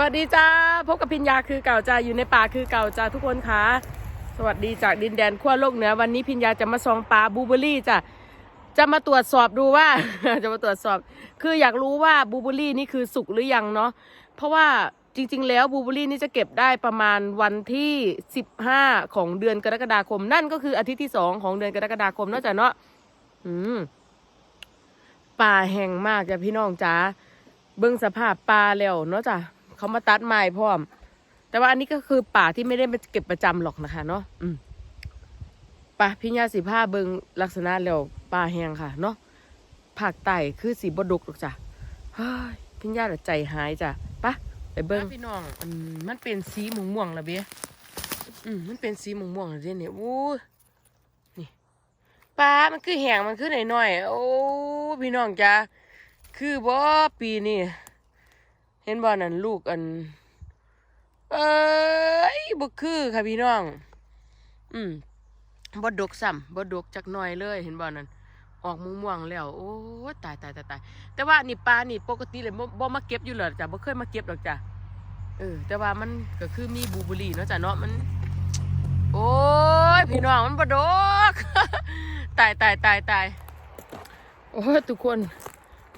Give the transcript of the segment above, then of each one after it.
วัสดีจ้าพบกับพิญญาคือเก่าจ้าอยู่ในป่าคือเก่าจ้าทุกคนคะสวัสดีจากดินแดนขั้วโลกเหนือวันนี้พิญญาจะมาซองปลาบูเบอรี่จ้ะจะมาตรวจสอบดูว่า จะมาตรวจสอบ คืออยากรู้ว่าบูเบอรี่นี่คือสุกหรือยังเนาะเพราะว่าจริง ๆ แล้วบูเบอรี่นี่จะเก็บได้ประมาณวันที่ 15 ของเดือนกรกฎาคม นั่นก็คืออาทิตย์ที่สองของเดือนกรกฎาคมนาะจ้ะเนาะอืมป่าแห้งมากจ้ะพี่น้องจ้าเบิ่งสภาพป่าแล้วเนาะจ้ะ เขามาตัดไม้พร้อม แต่ว่าอันนี้ก็คือป่าที่ไม่ได้มาเก็บประจำหรอกนะคะเนาะอืมป่าพิญญาสีผ้าเบิงลักษณะแล้วป่าแห้งค่ะ เนาะภาคใต้คือสีบดกหรอกจ้ะเฮ้ยพิญญาใจหายจ้ะไปะไปเบิงพี่น้องอมันเป็นสีม่วงม่วงละเบี้ยอืมมันเป็นสีม่วงม่วงๆละเด้เนี่ยโอ้นี่ปลามันคือแห้งมันคือหน่อยๆโอ้พี่น้องจ้ะคือบ่ปีนี้ เห็นบ่นั่นลูกอัน เอ้ยบ่คือค่ะพี่น้อง อืมบ่ดกซ้ำบ่ดกจักหน่อยเลย เห็นบ่นั่นออกม่วงๆแล้ว โอ้ตายตายตายตายแต่ว่านี่ปลานี่ปกติเลยบ่บ่มาเก็บอยู่เลยจ้ะบ่เคยมาเก็บดอกจ้ะเออ แต่ว่ามันก็คือมีบูบอร์รี่เนาะจ้ะเนาะมัน โอ้ยพี่น้องมันบ่ดกตายตายตายตายโอ้ยทุกคน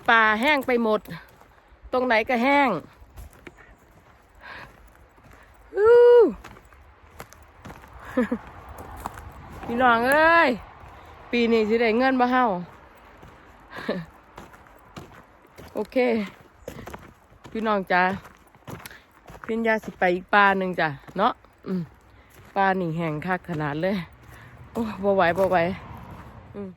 ป่าแห้งไปหมด ตรงไหนก็แห้งฮู้พี่น้องเอ้ย ปีนี้สิได้เงินบ่เฮาโอเค พี่น้องจ้าเพิญญาสิไปอีกปลาหนึ่งจ้ะเนาะปลานี่แห้งคักขนาดเลย โอ้บ่ไหวบ่ไหวอืม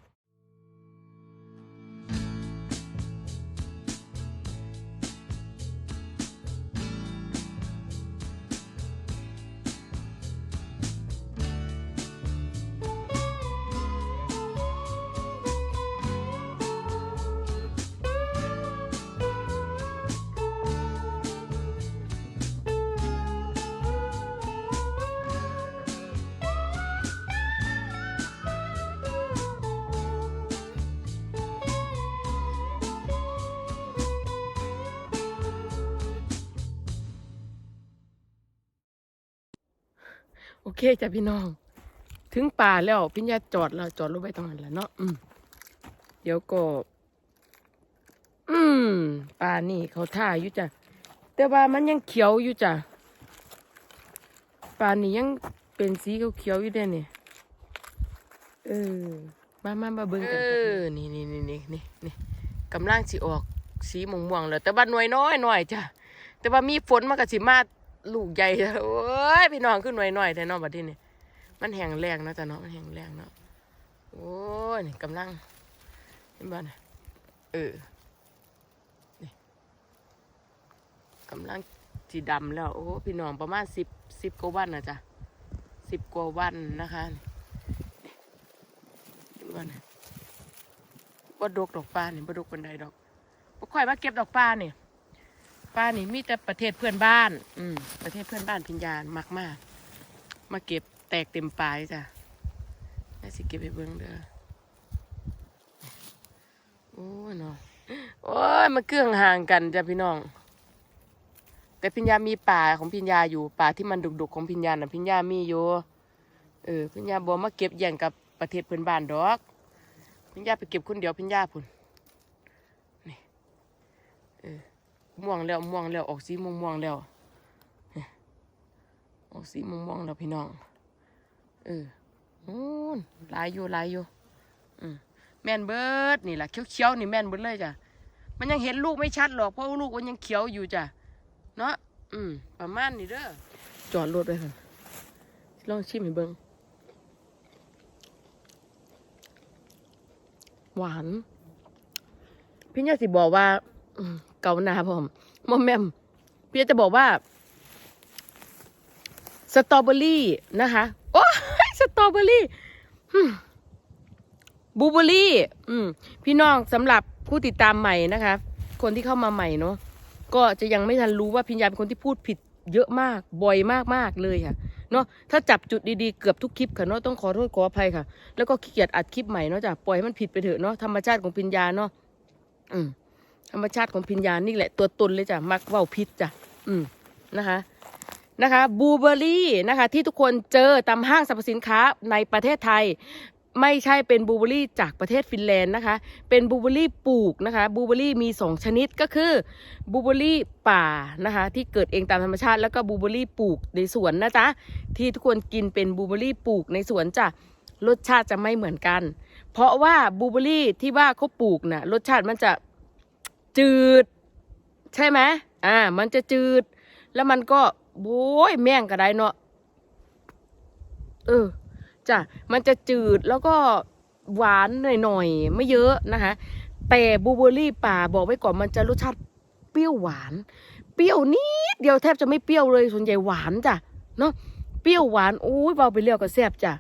เคจ้ะพี่น้อง ถึงป่าแล้วพิญญาจอดแล้วจอดรถไว้ตรงนั้นแหละเนาะอืมเดี๋ยวก็ อืมป่านี่เขาท่าอยู่จ้ะแต่ว่ามันยังเขียวอยู่จ้ะป่านี่ยังเป็นสีเขียวๆอยู่เด้เนี่ยเออมามามาเบิ่งกันเออนี่นี่นี่นี่นี่นี่กำลังสิออกสีม่วงๆแล้วแต่ว่าหน่วยน้อยหน่อยจ้ะแต่ว่ามีฝนมันก็สิมา ลูกใหญ่โอ้ยพี่น้องขึ้นหน่วยน้อยแต่น้องบัดนี้นี่มันแห้งแรงนะจ้ะเนาะมันแห้งแรงเนาะโอ้ยนี่กำลังเห็นบ่น่ะเออกำลังสีดำแล้ว โอ้พี่น้องประมาณสิบสิบกว่าวันนะจ๊ะสิบกว่าวันนะคะเห็นบ่นบ่ดกดอกปลาเนี่ยบ่ดกบันไดดอกบ่ค่อยมาเก็บดอกปลาเนี่ย ปลานี่มีแต่ประเทศเพื่อนบ้าน อืมประเทศเพื่อนบ้านพิญญาณมากมากมาเก็บแตกเต็มปลายจ้ะน่าสิเก็บไปเบิ่งเด้อโอ้ยเนาะโอ้ยมาเกื้องห่างกันจ้ะพี่น้อง แต่พิญญามีป่าของพิญญาอยู่ป่าที่มันดุกๆของพิญญาน่ะพิญญามีอยู่เออพิญญาบอกมาเก็บแย่งกับประเทศเพื่อนบ้านดอกพิญญาไปเก็บคนเดียวพิญญาพุ่นเออ ม่วงแล้วม่วงแล้วออกสีม่วงม่วงแล้วออกสีม่วงม่วงแล้วพี่น้อง เออนู่นลายอยู่ลายอยู่อืมแม่นเบิดนี่แหละเขียวๆนี่แม่นเบิดเลยจ้ะมันยังเห็นลูกไม่ชัดหรอกเพราะลูกมันยังเขียวอยู่จ้ะเนาะอืมประมาณนี้เด้อจอดรถไว้ค่ะลองชิมให้เบิ่งหวาน พี่เนี่ยสิบอกว่า เกาหนาผมมอมแมมพี่จะบอกว่า สตรอเบอรี่นะคะ โอ้สตรอเบอรี่บลูเบอรี่ อืม พี่น้องสำหรับผู้ติดตามใหม่นะคะ คนที่เข้ามาใหม่เนาะก็จะยังไม่ทันรู้ว่าพิญญาเป็นคนที่พูดผิดเยอะมาก บ่อยมากมากเลยค่ะ เนาะถ้าจับจุดดีๆ เกือบทุกคลิปค่ะเนาะต้องขอโทษขออภัยค่ะ แล้วก็ขี้เกียจอัดคลิปใหม่เนาะจ้ะปล่อยให้มันผิดไปเถอะเนาะธรรมชาติของพิญญาเนาะอืม ธรรมชาติของพิญญานี่แหละตัวตนเลยจ้ะมักเว้าผิดจ้ะอืมนะคะนะคะบูเบอรี่นะคะที่ทุกคนเจอตามห้างสรรพสินค้าในประเทศไทย ไม่ใช่เป็นบูเบอรี่จากประเทศฟินแลนด์นะคะ เป็นบูเบอรี่ปลูกนะคะบูเบอรี่มีสองชนิดก็คือบูเบอรี่ป่านะคะที่เกิดเองตามธรรมชาติ แล้วก็บูเบอรี่ปลูกในสวนนะจ๊ะที่ทุกคนกินเป็นบูเบอรี่ปลูกในสวนจ้ะรสชาติจะไม่เหมือนกัน เพราะว่าบูเบอรี่ที่ว่าเขาปลูกน่ะรสชาติมันจะ จืด ใช่ไหมอ่า มันจะจืด แล้วมันก็โว้ยแม่งก็ได้เนาะเออจ้ะมันจะจืดแล้วก็หวานหน่อยๆไม่เยอะนะคะแต่บูเบอร์รี่ป่าบอกไว้ก่อนมันจะรสชาติเปรี้ยวหวาน เปรี้ยวนิดเดียวแทบจะไม่เปรี้ยวเลยส่วนใหญ่หวานจ้ะเนาะเปรี้ยวหวานอุ้ยเบาไปเรียวก็แซ่บจ้ะ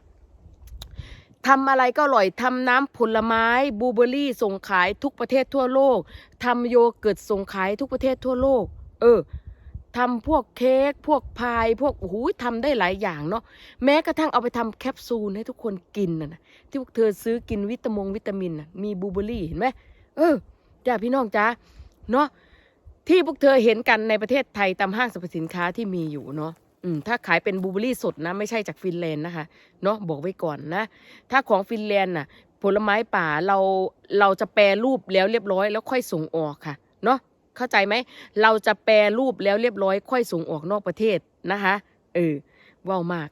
ทำอะไรก็อร่อยทำน้ำผลไม้บลูเบอรี่ส่งขายทุกประเทศทั่วโลกทำโยเกิร์ตส่งขายทุกประเทศทั่วโลก เออทำพวกเค้กพวกพาย พวกโอ้โหทำได้หลายอย่างเนาะแม้กระทั่งเอาไปทำแคปซูลให้ทุกคนกินนะที่พวกเธอซื้อกินวิตามงวิตามินนะมีบลูเบอร์รี่เห็นไหมเออจ้าพี่น้องจ้าเนาะที่พวกเธอเห็นกันในประเทศไทยตามห้างสรรพสินค้าที่มีอยู่เนาะ อืมถ้าขายเป็นบลูเบอร์รี่สดนะไม่ใช่จากฟินแลนด์นะคะเนาะบอกไว้ก่อนนะ ถ้าของฟินแลนด์น่ะ ผลไม้ป่าเราเราจะแปรรูปแล้วเรียบร้อย แล้วค่อยส่งออกค่ะเนาะเข้าใจไหมเราจะแปรรูปแล้วเรียบร้อย ค่อยส่งออกนอกประเทศนะคะเออเว้ามาก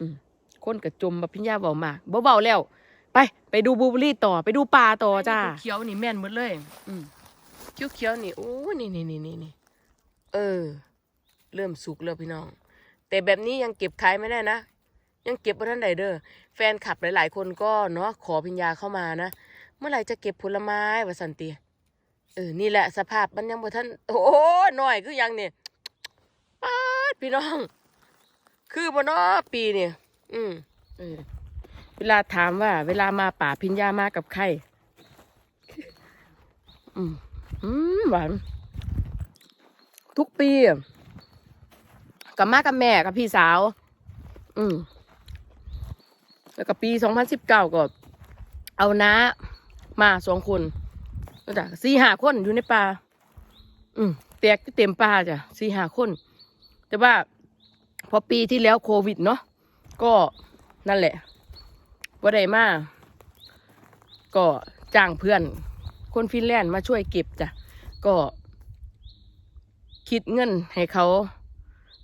อืมคนกระจมแบบพิญญาเว้ามากบ่เว้าแล้ว ไป ไปดูบลูเบอร์รี่ต่อไปดูปลาต่อจ้าเขียวนี่แม่นหมดเลย อืมเขียวเขียวๆนี่โอ้นี่นี่นี่นี่นี่เออ เริ่มสุกแล้วพี่น้อง แต่แบบนี้ยังเก็บขายไม่ได้นะ ยังเก็บบ่ทันใดเด้อแฟนคลับหลาย ๆ คนก็เนาะขอพิญญาเข้ามานะ เมื่อไหร่จะเก็บผลไม้วะสันติเออนี่แหละสภาพมันยังบ่ทันโอ้โหน่อยคือยังเนี่ยป๊าดพี่น้อง คือบ่เนาะปีเนี่ยอืมเออเวลาถามว่า เวลามาป่าพิญญามากับใครอืมอืมหวานทุกปีอะ กับมากับแม่กับพี่สาว อืมแล้วก็ปีสองพันสิบเก้าก็ เอาน้ามาสองคนก็จ้ะสี่ห้าคนอยู่ในป่าอืมแตกเต็มป่าจ้ะสี่ห้าคน แต่ว่า พอปีที่แล้วโควิดเนาะก็นั่นแหละว่าได้มาก็จ้างเพื่อน คนฟินแลนด์มาช่วยเก็บจ้ะก็คิดเงินให้เขา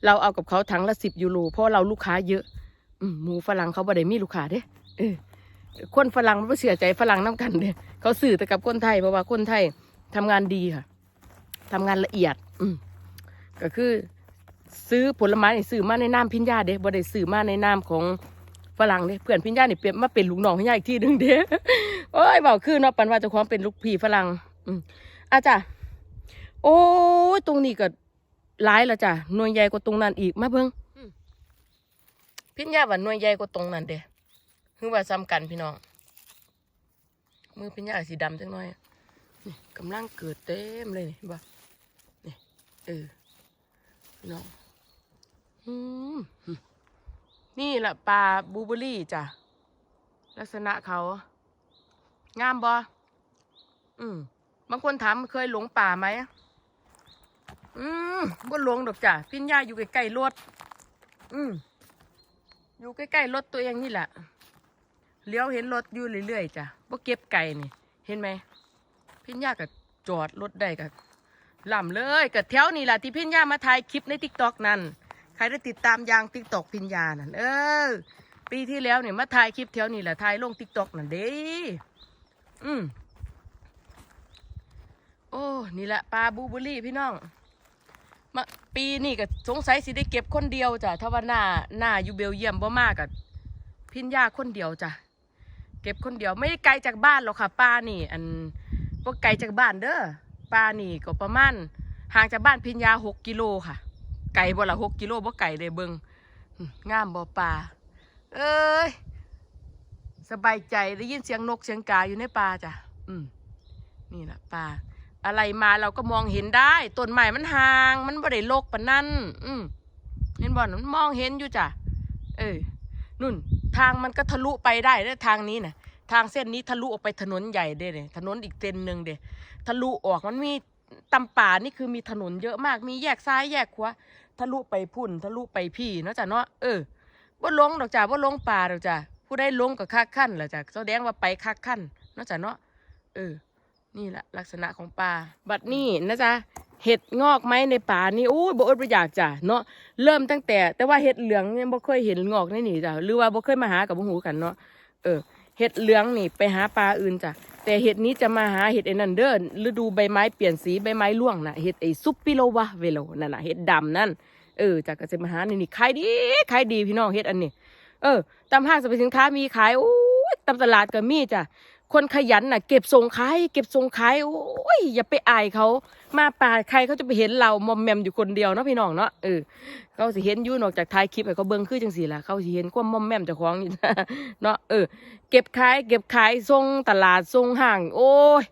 เราเอากับเขาถังละสิบยูโรเพราะเราลูกค้าเยอะหมูฝรั่งเขาบ่ได้มีลูกค้าเด้เออคนฝรั่งมันบ่เสียใจฝรั่งน้ำกันเด้เขาสื่อแต่กับคนไทยเพราะว่าคนไทยทำงานดีค่ะทำงานละเอียด อืมก็คือ ซื้อผลไม้นี่ซื้อมาในนามพิญญาเด้บ่ได้ซื้อมาในนามของฝรั่งเด้เพื่อนพิญญาเนี่เปลี่ยนมาเป็นลูกน้องพิญญาอีกทีหนึงเด้โอ้ยเบาคือเนาะปันว่าเจะความเป็นลูกพี่ฝรั่ง อืมอาจ้ะโอ้ยตรงนี้ก็ หลายแล้วจ้ะหน่วยใหญ่กว่าตรงนั้นอีกมาเบิ่งพิญญาว่าหน่วยใหญ่กว่าตรงนั้นเด้คือว่าซ้ำกันพี่น้องมือเป็นยาสีดำจังหน่อยนี่กำลังเกิดเต็มเลยนี่เห็นบ่นี่เออพี่น้องอืมนี่แหละปลาบูเบอรี่จ้ะลักษณะเขางามบ่อืมบางคนถามเคยหลงป่าไหม อืมบ่หลงดอกจ้ะพิญญาอยู่ใกล้ๆรถ อืมอยู่ใกล้ๆรถตัวเองนี่แหละเลี้ยวเห็นรถอยู่เรื่อยๆจ้ะว่เก็บไก่นี่ เห็นไหมพิญญาก็จอดรถได้ก็ล่ำเลยก็แถวนี่แหละที่พิญญามาถ่ายคลิปในทิกตอกนั่นใครได้ติดตามยางทิกตอกพิญญานั่นเออ ปีที่แล้วเนี่ยมาถ่ายคลิปแถวนี่แหละถ่ายลงทิกตอกนั่นเด้อืมโอ้นี่แหละปลาบูบอรี่พี่น้อง มาปีนี่ก็สงสัยสิได้เก็บคนเดียวจ้ะถ้าว่าหน้าหน้าอยู่เบลเยียมบ่มากกับพิญญาคนเดียวจ้ะเก็บคนเดียวไม่ได้ไกลจากบ้านหรอกค่ะป้านี่ อันบ่ไกลจากบ้านเด้อป้านี่ก็ประมาณห่างจากบ้านพิญญาหกกิโลค่ะ ไกลบ่ละหกกิโลบ่ไกลเลยเบิงงามบ่ป่าเอ้ยสบายใจได้ยินเสียงนกเสียงกาอยู่ในป่าจ้ะอืมนี่แหละป่า อะไรมาเราก็มองเห็นได้ต้นไม้มันห่าง มันบ่ได้รกปานนั้นอืมเห็นบ่มันมองเห็นอยู่จ้ะเออนุ่น ทางมันก็ทะลุไปได้เด้ทางนี้นะทางเส้นนี้ทะลุออกไปถนนใหญ่เด้เนี่ยถนนอีกเส้นหนึ่งเด้ทะลุออกมันมีตำป่านี่คือมีถนนเยอะมากมีแยกซ้ายแยกขวาทะลุไปพุ่น ทะลุไปพี่เนาะจ้ะเนาะเออว่าลงดอกจ้ะว่าลงป่าดอกจ้ะผู้ได้ลงกับคักขั้นเหรอจ้ะแสดงว่าไปคักขั้นเนาะจ้ะเนาะเออ นี่แหละลักษณะของป่า บัดนี้นะจ๊ะเห็ดงอกไหมในป่านี่โอ้ยบ่อดบ่อยากจ้ะเนาะเริ่มตั้งแต่ แต่ว่าเห็ดเหลืองเนี่ยบ่เคยเห็นงอกในนี่จ้ะหรือว่าบ่เคยมาหากับบ่หูกันเนาะเออเห็ดเหลืองนี่ไปหาปลาอื่นจ้ะแต่เห็ดนี้จะมาหาเห็ดไอ้นั่นเด้อฤดูใบไม้เปลี่ยนสีใบไม้ร่วงน่ะเห็ดไอ้ซุปปิโลวะเวโลนั่นน่ะเห็ดดำนั่นเออจ้ะก็จะมาหานี่นี่ขายดีขายดีพี่น้องเห็ดอันนี้ เออตามห้างสรรพสินค้ามีขายโอ้ยตามตลาดก็มีจ้ะ คนขยันน่ะ เก็บส่งขายเก็บส่งขายโอ้ยอย่าไปอายเขามาป่าใครเขาจะไปเห็นเรามอมแมมอยู่คนเดียวเนาะพี่น้องเนาะเออเขาสิเห็นยู่นออกจากท้ายคลิปให้เขาเบิ่งคือจังสี่ละเขาสิเห็นความมอมแมมเจ้าของนี่เนาะเออ เก็บขายเก็บขายส่งตลาดส่งห้าง โอ้ย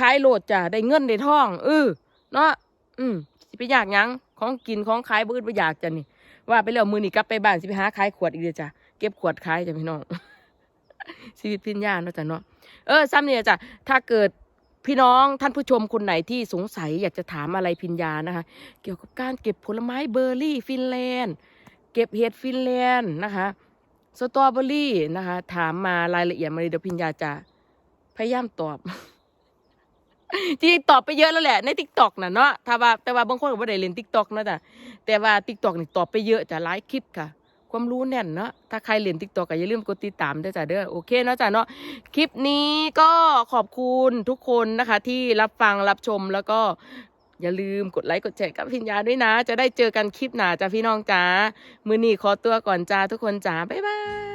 ขายโหลดจ้ะได้เงินได้ทองเออเนาะอืมสิไปอยากยังของกินของขายบ่อื่นบ่อยากจ้ะนี่ ว่าไปแล้วมือนี่กลับไปบ้านสิไปหาขายขวดอีกเด้อจ้ะเก็บขวดขายจ้ะพี่น้องชีวิตพินญาเนาะจ้ะเนาะ เออซ้ำเนี่ยจ้ะถ้าเกิดพี่น้องท่านผู้ชมคนไหนที่สงสัยอยากจะถามอะไรพิญญานะคะ เกี่ยวกับการเก็บผลไม้เบอร์รี่ฟินแลนด์ เก็บเห็ดฟินแลนด์นะคะสตรอเบอรี่นะคะ ถามมารายละเอียดมาเลยเดี๋ยวพิญญาจะพยายามตอบจริงตอบไปเยอะแล้วแหละในทิกตอกน่ะเนาะถ้าว่าแต่ว่าบางคนก็ไม่ได้เล่นทิกตอกนะจ๊ะแต่ว่าทิกตอกนี่ตอบไปเยอะจะหลายคลิปค่ะ ความรู้แน่นเนาะ ถ้าใครเล่นติ๊กตอกก็อย่าลืมกดติดตามด้วยจ้ะเด้อ โอเคเนาะจ้ะเนาะ คลิปนี้ก็ขอบคุณทุกคนนะคะ ที่รับฟังรับชมแล้วก็อย่าลืมกดไลค์กดแชร์กับพิญญาด้วยนะ จะได้เจอกันคลิปหน้าจ้าพี่น้องจ้ามือนี้ขอตัวก่อนจ้าทุกคนจ้าบ๊ายบาย